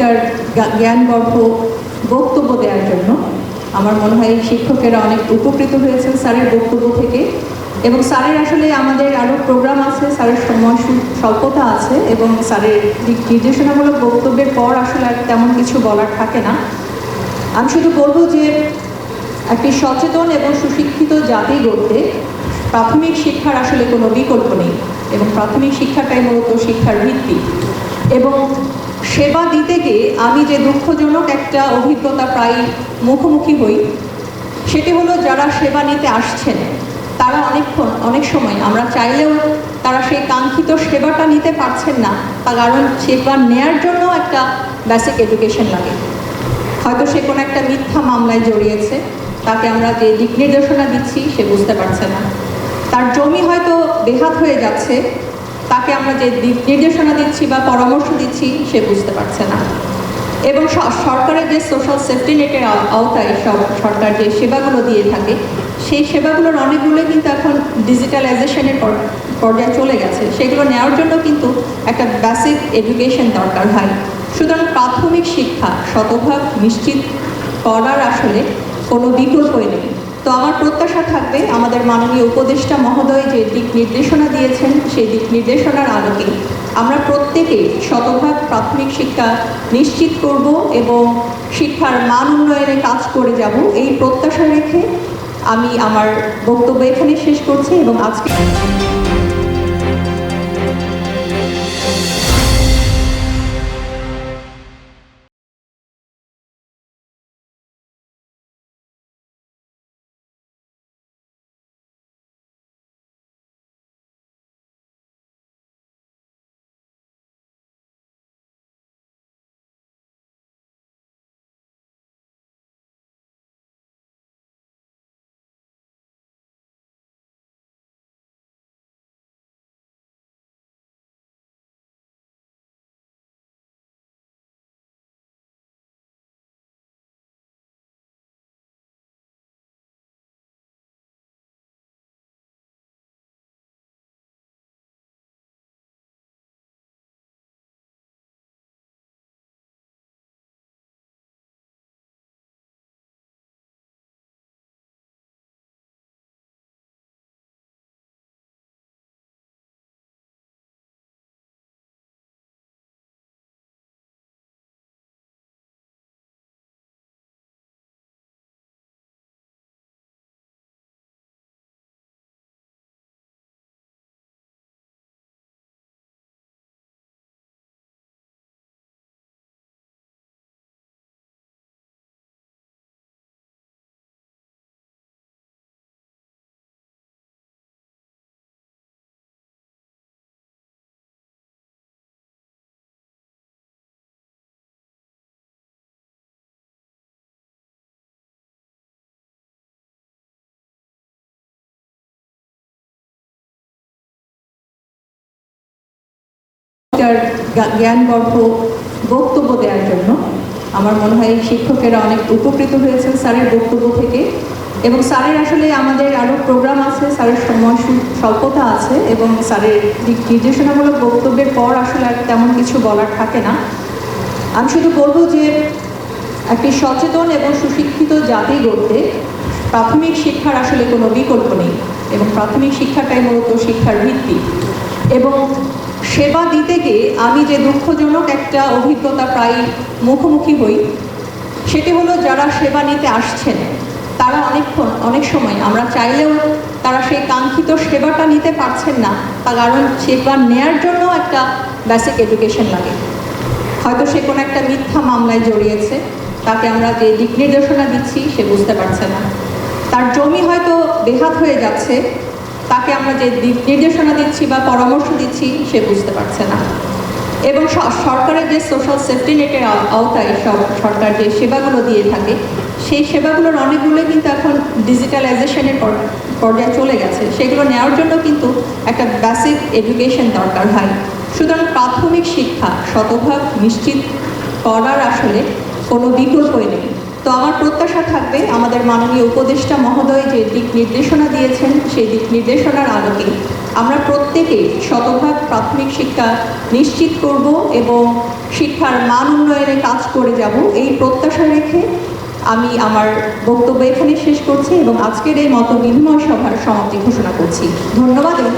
চমৎকার জ্ঞা- জ্ঞানগর্ভ বক্তব্য দেওয়ার জন্য। আমার মনে হয় শিক্ষকেরা অনেক উপকৃত হয়েছেন স্যারের বক্তব্য থেকে। এবং স্যারের আসলে আমাদের আরও প্রোগ্রাম আছে, স্যারের সময় স্বল্পতা আছে এবং স্যারের নির্দেশনামূলক বক্তব্যের পর আসলে আর তেমন কিছু বলার থাকে না। আমি শুধু বলব যে, একটি সচেতন এবং সুশিক্ষিত জাতি গড়তে প্রাথমিক শিক্ষার আসলে কোনো বিকল্প নেই। এবং প্রাথমিক শিক্ষাটাই মূলত শিক্ষার ভিত্তি। এবং সেবা দিতে গিয়ে আমি যে দুঃখজনক একটা অভিজ্ঞতা প্রায় মুখোমুখি হই, সেটি হলো যারা সেবা নিতে আসছেন, তারা অনেকক্ষণ, অনেক সময়, আমরা চাইলেও তারা সেই কাঙ্ক্ষিত সেবাটা নিতে পারছেন না, তার কারণ সেবা নেয়ার জন্য একটা বেসিক এডুকেশন লাগে। হয়তো সে কোনো একটা মিথ্যা মামলায় জড়িয়েছে, তাকে আমরা যে দিক নির্দেশনা দিচ্ছি, সে বুঝতে পারছে না। তার জমি হয়তো বেহাত হয়ে যাচ্ছে তাকে আমরা যে নির্দেশনা দিচ্ছি বা পরামর্শ দিচ্ছি, সে বুঝতে পারছে না। এবং সরকারের যে সোশ্যাল সেফটি নেটের আওতায় সরকার যে সেবাগুলো দিয়ে থাকে, সেই সেবাগুলোর অনেকগুলো কিন্তু এখন ডিজিটালাইজেশনের পর্যায়ে চলে গেছে। সেগুলো নেওয়ার জন্য কিন্তু একটা বেসিক এডুকেশন দরকার হয়। সুতরাং প্রাথমিক শিক্ষা শতভাগ নিশ্চিত করার আসলে কোনো বিকল্পই নেই। তো আমার প্রত্যাশা থাকবে আমাদের মাননীয় উপদেষ্টা মহোদয় যে দিক নির্দেশনা দিয়েছেন, সেই দিক নির্দেশনার আলোকে আমরা প্রত্যেকে শতভাগ প্রাথমিক শিক্ষা নিশ্চিত করব এবং শিক্ষার মান উন্নয়নে কাজ করে যাব। এই প্রত্যাশা রেখে আমি আমার বক্তব্য এখানে শেষ করছি এবং আজকে জ্ঞা- জ্ঞানগর্ভ বক্তব্য দেওয়ার জন্য। আমার মনে হয় শিক্ষকেরা অনেক উপকৃত হয়েছেন স্যারের বক্তব্য থেকে। এবং স্যারের আসলে আমাদের আরও প্রোগ্রাম আছে, স্যারের সময় স্বল্পতা আছে এবং স্যারের নির্দেশনামূলক বক্তব্যের পর আসলে আর তেমন কিছু বলার থাকে না। আমি শুধু বলব যে, একটি সচেতন এবং সুশিক্ষিত জাতি গড়তে প্রাথমিক শিক্ষার আসলে কোনো বিকল্প নেই। এবং প্রাথমিক শিক্ষাটাই মূলত শিক্ষার ভিত্তি। এবং সেবা দিতে গিয়ে আমি যে দুঃখজনক একটা অভিজ্ঞতা প্রায় মুখোমুখি হই, সেটি হলো যারা সেবা নিতে আসছেন, তারা অনেকক্ষণ, অনেক সময়, আমরা চাইলেও তারা সেই কাঙ্ক্ষিত সেবাটা নিতে পারছেন না, তার কারণ সেবা নেয়ার জন্য একটা বেসিক এডুকেশন লাগে। হয়তো সে কোনো একটা মিথ্যা মামলায় জড়িয়েছে, তাকে আমরা যে দিক নির্দেশনা দিচ্ছি, সে বুঝতে পারছে না। তার জমি হয়তো বেহাত হয়ে যাচ্ছে তাকে আমরা যে নির্দেশনা দিচ্ছি বা পরামর্শ দিচ্ছি, সে বুঝতে পারছে না। এবং সরকারের যে সোশ্যাল সেফটি নেটের আও- আওতায় সব সরকার যে সেবাগুলো দিয়ে থাকে, সেই সেবাগুলোর অনেকগুলো কিন্তু এখন ডিজিটালাইজেশনের পর্যায়ে চলে গেছে। সেগুলো নেওয়ার জন্য কিন্তু একটা বেসিক এডুকেশন দরকার হয়। সুতরাং প্রাথমিক শিক্ষা শতভাগ নিশ্চিত করার আসলে কোনো বিকল্পই নেই। তো আমার প্রত্যাশা থাকবে আমাদের মাননীয় উপদেষ্টা মহোদয় যে দিক নির্দেশনা দিয়েছেন, সেই দিক নির্দেশনার আলোকে আমরা প্রত্যেকেই শতভাগ প্রাথমিক শিক্ষা নিশ্চিত করব এবং শিক্ষার মান উন্নয়নে কাজ করে যাব। এই প্রত্যাশা রেখে আমি আমার বক্তব্য এখানে শেষ করছি এবং আজকের এই মত বিনিময় সভার সমাপ্তি ঘোষণা করছি। ধন্যবাদ এবং